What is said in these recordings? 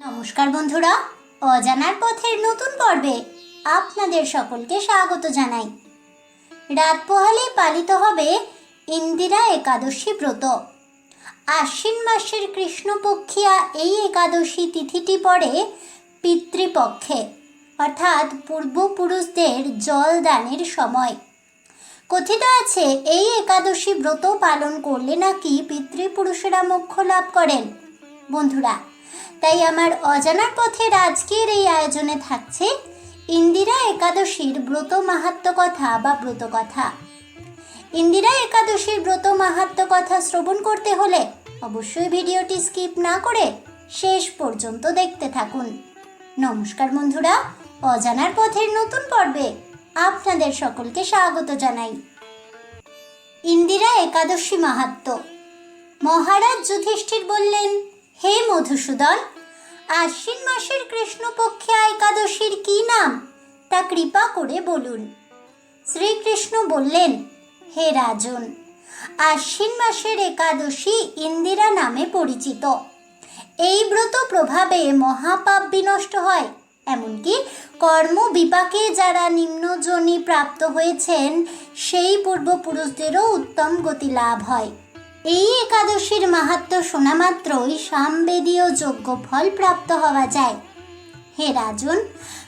নমস্কার বন্ধুরা, অজানার পথের নতুন পর্বে আপনাদের সকলকে স্বাগত জানাই। রাত পোহালে পালিত হবে ইন্দিরা একাদশী ব্রত। আশ্বিন মাসের কৃষ্ণপক্ষিয়া এই একাদশী তিথিটি পড়ে পিতৃপক্ষে, অর্থাৎ পূর্বপুরুষদের জল দানের সময়। কথিত আছে, এই একাদশী ব্রত পালন করলে নাকি পিতৃপুরুষেরা মোক্ষ লাভ করেন। বন্ধুরা তাই আমার অজানার পথের আজকের এই আয়োজনে থাকছে ইন্দিরা একাদশীর ব্রত মাহাত্ম কথা বা ব্রত কথা। ইন্দিরা একাদশীর ব্রত মাহাত্ম কথা শ্রবণ করতে হলে অবশ্যই ভিডিওটি স্কিপ না করে শেষ পর্যন্ত দেখতে থাকুন। নমস্কার বন্ধুরা, অজানার পথের নতুন পর্বে আপনাদের সকলকে স্বাগত জানাই। ইন্দিরা একাদশী মাহাত্ম মহারাজ যুধিষ্ঠির বললেন হে মধুসূদন, আশ্বিন মাসের কৃষ্ণপক্ষে একাদশীর কি নাম? তা কৃপা করে বলুন। শ্রীকৃষ্ণ বললেন, হে রাজন, আশ্বিন মাসের একাদশী ইন্দিরা নামে পরিচিত। এই ব্রত প্রভাবে মহাপাপ বিনষ্ট হয়, এমনকি কর্ম বিপাকে যারা নিম্নজনী প্রাপ্ত হয়েছেন, সেই পূর্বপুরুষদেরও উত্তম গতি লাভ হয়। এই একাদশীর মাহাত্ম শোনা মাত্রই সামবেদীয় যোগ্য ফল প্রাপ্ত হওয়া যায়। হে রাজন,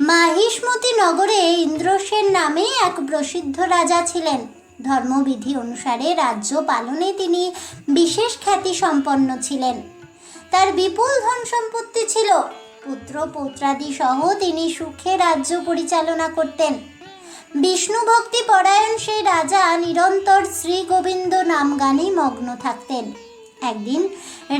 মাহিষ্মতি নগরে ইন্দ্রসেন নামে এক প্রসিদ্ধ রাজা ছিলেন। ধর্মবিধি অনুসারে রাজ্য পালনে তিনি বিশেষ খ্যাতি সম্পন্ন ছিলেন। তার বিপুল ধন সম্পত্তি ছিল। পুত্র পৌত্রাদি সহ তিনি সুখে রাজ্য পরিচালনা করতেন। বিষ্ণু ভক্তি পরায়ণ সেই রাজা নিরন্তর শ্রী গোবিন্দ নাম গানে মগ্ন থাকতেন। একদিন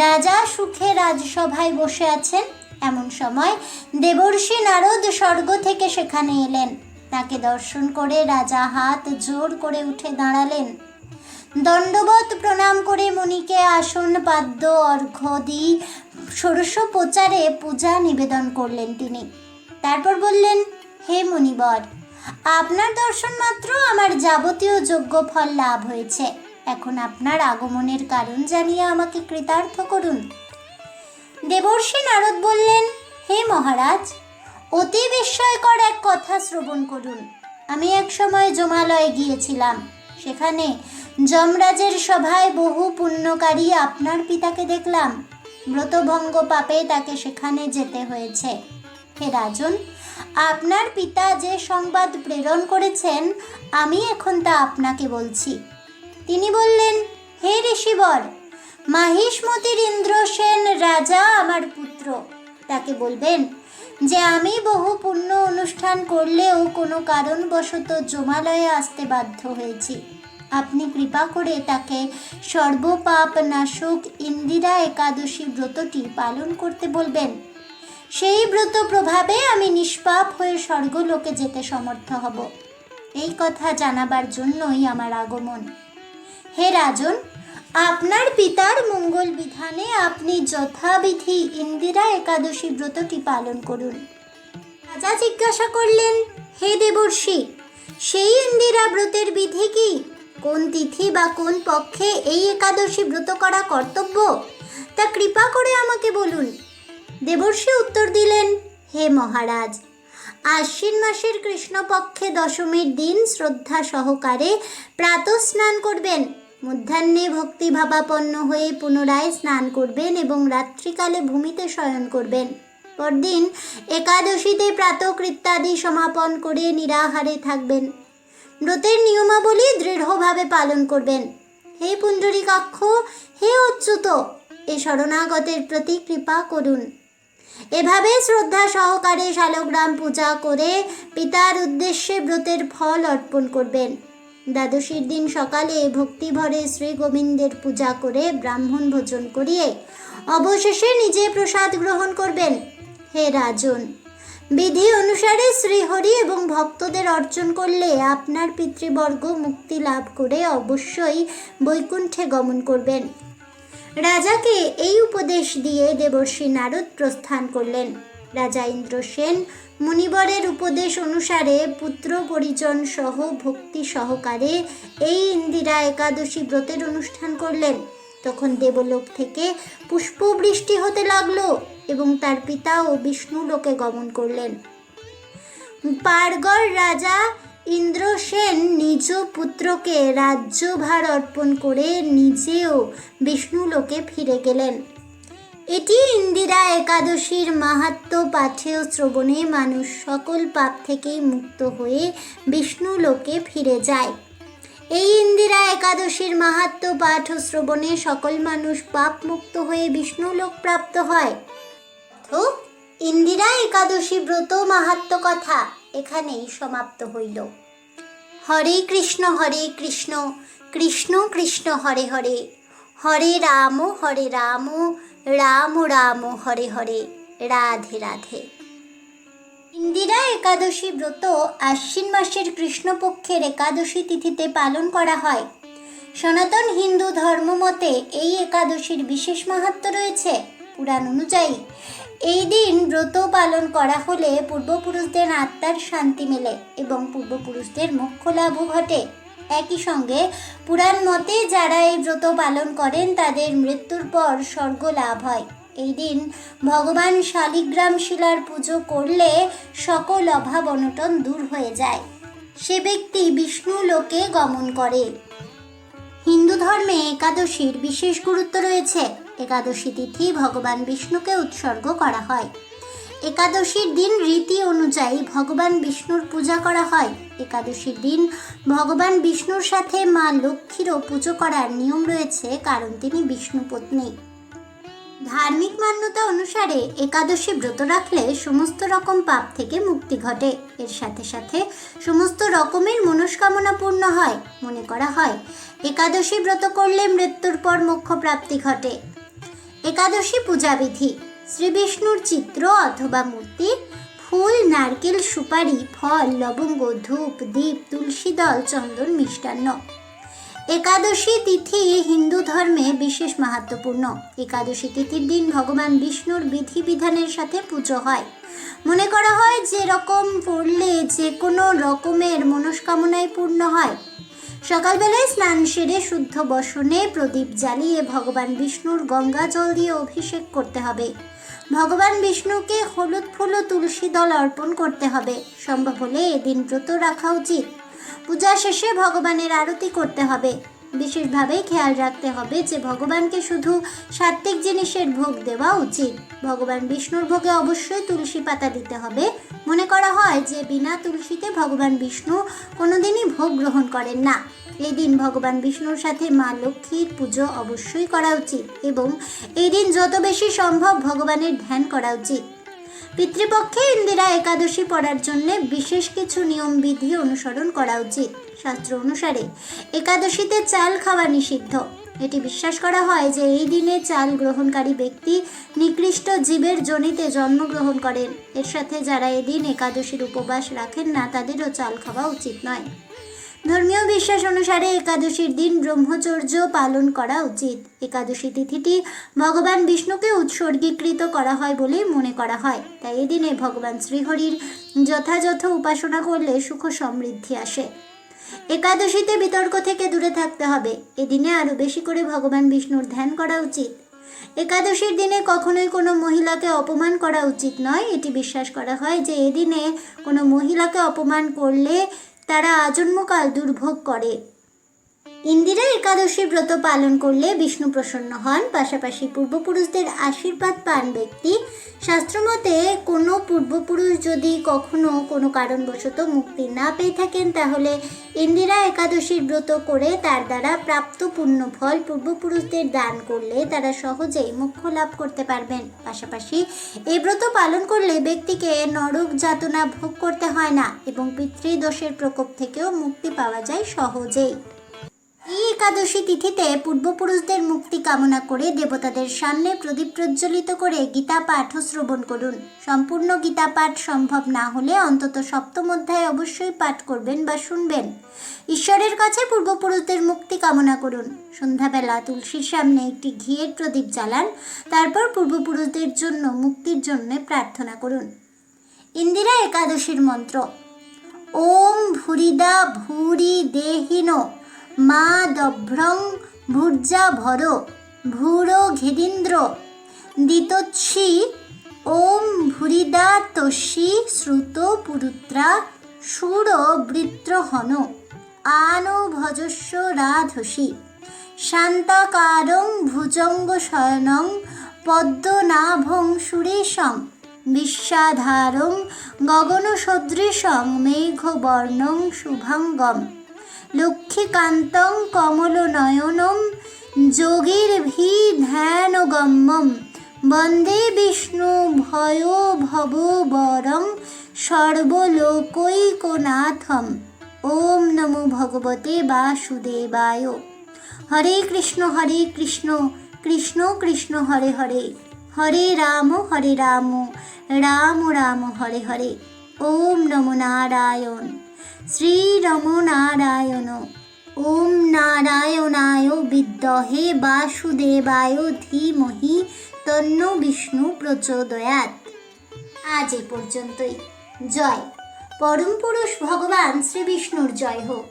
রাজা সুখে রাজসভায় বসে আছেন। এমন সময় দেবর্ষি নারদ স্বর্গ থেকে সেখানে এলেন। তাকে দর্শন করে রাজা হাত জোর করে উঠে দাঁড়ালেন। দণ্ডবত প্রণাম করে মুনিকে আসন, পাদ্য অর্ঘ্য দি ষোড়শ প্রচারে পূজা নিবেদন করলেন তিনি। তারপর বললেন, হে মুনিবর, আপনার দর্শন মাত্র আমার যাবতীয় যোগ্য ফল লাভ হয়েছে। এখন আপনার আগমনের কারণ জানিয়ে আমাকে কৃতার্থ করুন। দেবর্ষি নারদ বললেন, হে মহারাজ, অতি বিস্ময়কর এক কথা শ্রবণ করুন। আমি এক সময় জমালয়ে গিয়েছিলাম। সেখানে যমরাজের সভায় বহু পুণ্যকারী আপনার পিতাকে দেখলাম। ব্রতভঙ্গ পাপে তাকে সেখানে যেতে হয়েছে। হে রাজন, আপনার পিতা যে সংবাদ প্রেরণ করেছেন, আমি এখন তা আপনাকে বলছি। তিনি বললেন, হে ঋষিবর মাহিষ্মতির ইন্দ্রসেন রাজা আমার পুত্র। তাকে বলবেন যে, আমি বহু পুণ্য অনুষ্ঠান করলেও কোনো কারণবশত জমালয়ে আসতে বাধ্য হয়েছি। আপনি কৃপা করে তাকে সর্বপাপ নাশক ইন্দিরা একাদশী ব্রতটি পালন করতে বলবেন। সেই ব্রত প্রভাবে আমি নিষ্পাপ হয়ে স্বর্গলোকে যেতে সমর্থ হব। এই কথা জানাবার জন্যই আমার আগমন। হে রাজন, আপনার পিতার মঙ্গল বিধানে আপনি যথাবিধি ইন্দিরা একাদশী ব্রতটি পালন করুন। রাজা জিজ্ঞাসা করলেন, হে দেবর্ষি, সেই ইন্দিরা ব্রতের বিধি কি? কোন তিথি বা কোন পক্ষে এই একাদশী ব্রত করা কর্তব্য? তা কৃপা করে আমাকে বলুন। দেবর্ষি উত্তর দিলেন, হে মহারাজ, আশ্বিন মাসের কৃষ্ণপক্ষে দশমীর দিন শ্রদ্ধা সহকারে প্রাতঃস্নান করবেন। মধ্যাহ্নে ভক্তিভাবাপন্ন হয়ে পুনরায় স্নান করবেন এবং রাত্রিকালে ভূমিতে শয়ন করবেন। পরদিন একাদশীতে প্রাতকৃত্যাদি সমাপন করে নিরাহারে থাকবেন। ব্রতের নিয়মাবলী দৃঢ়ভাবে পালন করবেন। হে পুণ্ডরীকাক্ষ হে অচ্যুত, এ শরণাগতের প্রতি কৃপা করুন। এভাবে শ্রদ্ধা সহকারে শালগ্রাম পূজা করে পিতার উদ্দেশ্যে ব্রতের ফল অর্পণ করবেন। দ্বাদশীর দিন সকালে ভক্তিভরে শ্রী গোবিন্দের পূজা করে ব্রাহ্মণ ভোজন করিয়ে অবশেষে নিজে প্রসাদ গ্রহণ করবেন। হে রাজন, বিধি অনুসারে শ্রীহরি এবং ভক্তদের অর্জন করলে আপনার পিতৃবর্গ মুক্তি লাভ করে অবশ্যই বৈকুণ্ঠে গমন করবেন। রাজাকে এই উপদেশ দিয়ে দেবর্ষী নারদ প্রস্থান করলেন। রাজা ইন্দ্রসেন মুনিবরের উপদেশ অনুসারে পুত্র পরিজন সহ ভক্তি সহকারে এই ইন্দিরা একাদশী ব্রতের অনুষ্ঠান করলেন। তখন দেবলোক থেকে পুষ্পবৃষ্টি হতে লাগল এবং তার পিতা ও বিষ্ণু লোকে গমন করলেন। পারগড় রাজা ইন্দ্রসেন নিজ পুত্রকে রাজ্যভার অর্পণ করে নিজেও বিষ্ণুলোকে ফিরে গেলেন। এটি ইন্দিরা একাদশীর মাহাত্ম পাঠে শ্রবণে মানুষ সকল পাপ থেকেই মুক্ত হয়ে বিষ্ণু লোকে ফিরে যায়। এই ইন্দিরা একাদশীর মাহাত্ম পাঠ ও শ্রবণে সকল মানুষ পাপ মুক্ত হয়ে বিষ্ণু লোক প্রাপ্ত হয়। তো, ইন্দিরা একাদশী ব্রত মাহাত্ম কথা এখানেই সমাপ্ত হইল। হরে কৃষ্ণ হরে কৃষ্ণ কৃষ্ণ কৃষ্ণ, হরে হরে। হরে রাম হরে রাম। রাম রাম, হরে হরে, রাধে রাধে। ইন্দিরা একাদশী ব্রত আশ্বিন মাসের কৃষ্ণপক্ষের একাদশী তিথিতে পালন করা হয়। সনাতন হিন্দু ধর্মমতে এই একাদশীর বিশেষ মাহাত্ম রয়েছে পুরাণ অনুযায়ী। এই দিন ব্রত পালন করা হলে পূর্বপুরুষদের আত্মার শান্তি মেলে এবং পূর্বপুরুষদের মোক্ষ লাভও ঘটে। একই সঙ্গে পুরাণ মতে যারা এই ব্রত পালন করেন, তাদের মৃত্যুর পর স্বর্গ লাভ হয়। এই দিন ভগবান শালিগ্রাম শিলার পুজো করলে সকল অভাব অনটন দূর হয়ে যায়। সে ব্যক্তি বিষ্ণু লোকে গমন করে। হিন্দু ধর্মে একাদশীর বিশেষ গুরুত্ব রয়েছে। একাদশী তিথি ভগবান বিষ্ণুকে উৎসর্গ করা হয়। একাদশীর দিন রীতি অনুযায়ী ভগবান বিষ্ণুর পূজা করা হয়। একাদশীর দিন ভগবান বিষ্ণুর সাথে মা লক্ষ্মীরও পুজো করার নিয়ম রয়েছে, কারণ তিনি বিষ্ণু পত্নী। ধার্মিক মান্যতা অনুসারে একাদশী ব্রত রাখলে সমস্ত রকম পাপ থেকে মুক্তি ঘটে। এর সাথে সাথে সমস্ত রকমের মনস্কামনা পূর্ণ হয়, মনে করা হয়। একাদশী ব্রত করলে মৃত্যুর পর মোক্ষ প্রাপ্তি ঘটে। একাদশী পূজাবিধি শ্রী বিষ্ণুর চিত্র অথবা মূর্তি, ফুল, নারকেল, সুপারি, ফল, লবঙ্গ, ধূপ, দীপ, তুলসী দল, চন্দন মিষ্টান্ন। একাদশী তিথি হিন্দু ধর্মে বিশেষ মাহাত্মপূর্ণ। একাদশী তিথির দিন ভগবান বিষ্ণুর বিধিবিধানের সাথে পুজো হয়। মনে করা হয় যে রকম পড়লে যে কোনো রকমের মনস্কামনাই পূর্ণ হয়। সকালবেলায় স্নান সেরে শুদ্ধ বসনে প্রদীপ জ্বালিয়ে ভগবান বিষ্ণুর গঙ্গা জল দিয়ে অভিষেক করতে হবে। ভগবান বিষ্ণুকে হলুদ ফুল ও তুলসী দল অর্পণ করতে হবে। সম্ভব হলে এদিন ব্রত রাখা উচিত। পূজা শেষে ভগবানের আরতি করতে হবে। বিশেষভাবে খেয়াল রাখতে হবে যে ভগবানকে শুধু সাত্ত্বিক জিনিসের ভোগ দেওয়া উচিত। ভগবান বিষ্ণুর ভোগে অবশ্যই তুলসী পাতা দিতে হবে। মনে করা হয় যে বিনা তুলসীতে ভগবান বিষ্ণু কোনোদিনই ভোগ গ্রহণ করেন না। এই দিন ভগবান বিষ্ণুর সাথে মা লক্ষ্মীর পুজো অবশ্যই করা উচিত এবং এই দিন যত বেশি সম্ভব ভগবানের ধ্যান করা উচিত। পিতৃপক্ষে ইন্দিরা একাদশী পড়ার জন্য বিশেষ কিছু নিয়ম বিধি অনুসরণ করা উচিত। শাস্ত্র অনুসারে, একাদশীতে চাল খাওয়া নিষিদ্ধ। এটি বিশ্বাস করা হয় যে এই দিনে চাল গ্রহণকারী ব্যক্তি নিকৃষ্ট জীবের জনিতে জন্মগ্রহণ করেন। এর সাথে যারা এদিন একাদশীর উপবাস রাখেন না, তাদেরও চাল খাওয়া উচিত নয়। ধর্মীয় বিশ্বাস অনুসারে একাদশীর দিন ব্রহ্মচর্য পালন করা উচিত। একাদশী তিথিটি ভগবান বিষ্ণুকে উৎসর্গীকৃত করা হয় বলে মনে করা হয়। তাই এদিনে ভগবান শ্রীহরির যথাযথ উপাসনা করলে সুখ সমৃদ্ধি আসে। একাদশীতে বিতর্ক থেকে দূরে থাকতে হবে। এদিনে আরও বেশি করে ভগবান বিষ্ণুর ধ্যান করা উচিত। একাদশীর দিনে কখনোই কোনো মহিলাকে অপমান করা উচিত নয়। এটি বিশ্বাস করা হয় যে এদিনে কোনো মহিলাকে অপমান করলে তারা আজন্মকাল দুর্ভোগ করে। ইন্দিরা একাদশী ব্রত পালন করলে বিষ্ণু প্রসন্ন হন, পাশাপাশি পূর্বপুরুষদের আশীর্বাদ পান ব্যক্তি। শাস্ত্রমতে, কোনো পূর্বপুরুষ যদি কখনো কোনো কারণবশত মুক্তি না পেয়ে থাকেন, তাহলে ইন্দিরা একাদশীর ব্রত করে তার দ্বারা প্রাপ্ত পুণ্য ফল পূর্বপুরুষদের দান করলে তারা সহজেই মুখ্য লাভ করতে পারবেন। পাশাপাশি এই ব্রত পালন করলে ব্যক্তিকে নরক যাতনা ভোগ করতে হয় না এবং পিতৃদোষের প্রকোপ থেকেও মুক্তি পাওয়া যায় সহজেই। এই একাদশী তিথিতে পূর্বপুরুষদের মুক্তি কামনা করে দেবতাদের সামনে প্রদীপ প্রজ্বলিত করে গীতা পাঠ শ্রবণ করুন। সম্পূর্ণ গীতা পাঠ সম্ভব না হলে অন্তত সপ্তম অধ্যায় অবশ্যই পাঠ করবেন বা শুনবেন। ঈশ্বরের কাছে পূর্বপুরুষদের মুক্তি কামনা করুন। সন্ধ্যাবেলা তুলসীর সামনে একটি ঘিয়ের প্রদীপ জ্বালান, তারপর পূর্বপুরুষদের জন্য মুক্তির জন্য প্রার্থনা করুন। ইন্দিরা একাদশীর মন্ত্র, ওম ভুরিদা ভুরি দেহিন মা দভ্রং ভূর্জা ভর, ভূর ঘেদীন্দ্র। দিতচ্ছি ওম ভুরিদা তস্যি শ্রুত পুরুত্রা সুর বৃত্রহন, আনো ভজস্ব রাধসি। শান্তাকারং ভুজঙ্গ শয়নং পদ্মনাভং সুরেশং বিশ্বাধারং গগনসদৃশং মেঘবর্ণং শুভাঙ্গম। লক্ষ্মীকান্তং কমলনয়নম যোগীর্ভি ধ্যানগম্যম বন্দে বিষ্ণু ভয় ভববরং সর্বলোকৈকনাথম। ওম নমো ভগবতে বাসুদেবায়। হরে কৃষ্ণ হরে কৃষ্ণ কৃষ্ণ কৃষ্ণ, হরে হরে। হরে রাম হরে রাম রাম রাম, হরে হরে। ওম নমো নারায়ণ। শ্রী নম নারায়ণ ওম নারায়ণায় বিদ্মহে বাসুদেবায় ধীমহি তন্ন বিষ্ণু প্রচোদয়াত আজ এ পর্যন্তই। জয়। পরম পুরুষ ভগবান শ্রী বিষ্ণুর জয় হোক।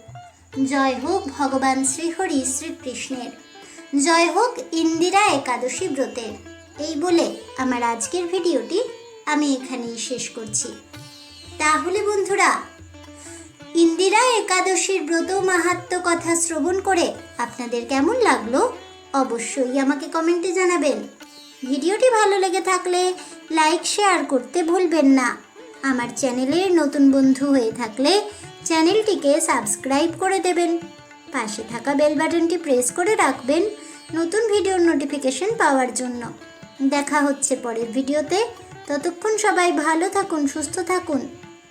জয় হোক ভগবান শ্রীহরি শ্রীকৃষ্ণের। জয় হোক ইন্দিরা একাদশী ব্রতের। এই বলে আমার আজকের ভিডিওটি আমি এখানেই শেষ করছি। তাহলে বন্ধুরা ইন্দিরা একাদশীর ব্রত মাহাত্ম কথা শ্রবণ করে আপনাদের কেমন লাগল অবশ্যই আমাকে কমেন্টে জানাবেন। ভিডিওটি ভালো লেগে থাকলে লাইক, শেয়ার করতে ভুলবেন না। আমার চ্যানেলের নতুন বন্ধু হয়ে থাকলে চ্যানেলটিকে সাবস্ক্রাইব করে দেবেন। পাশে থাকা বেল বাটনটি প্রেস করে রাখবেন নতুন ভিডিওর নোটিফিকেশন পাওয়ার জন্য। দেখা হচ্ছে পরের ভিডিওতে। ততক্ষণ সবাই ভালো থাকুন, সুস্থ থাকুন।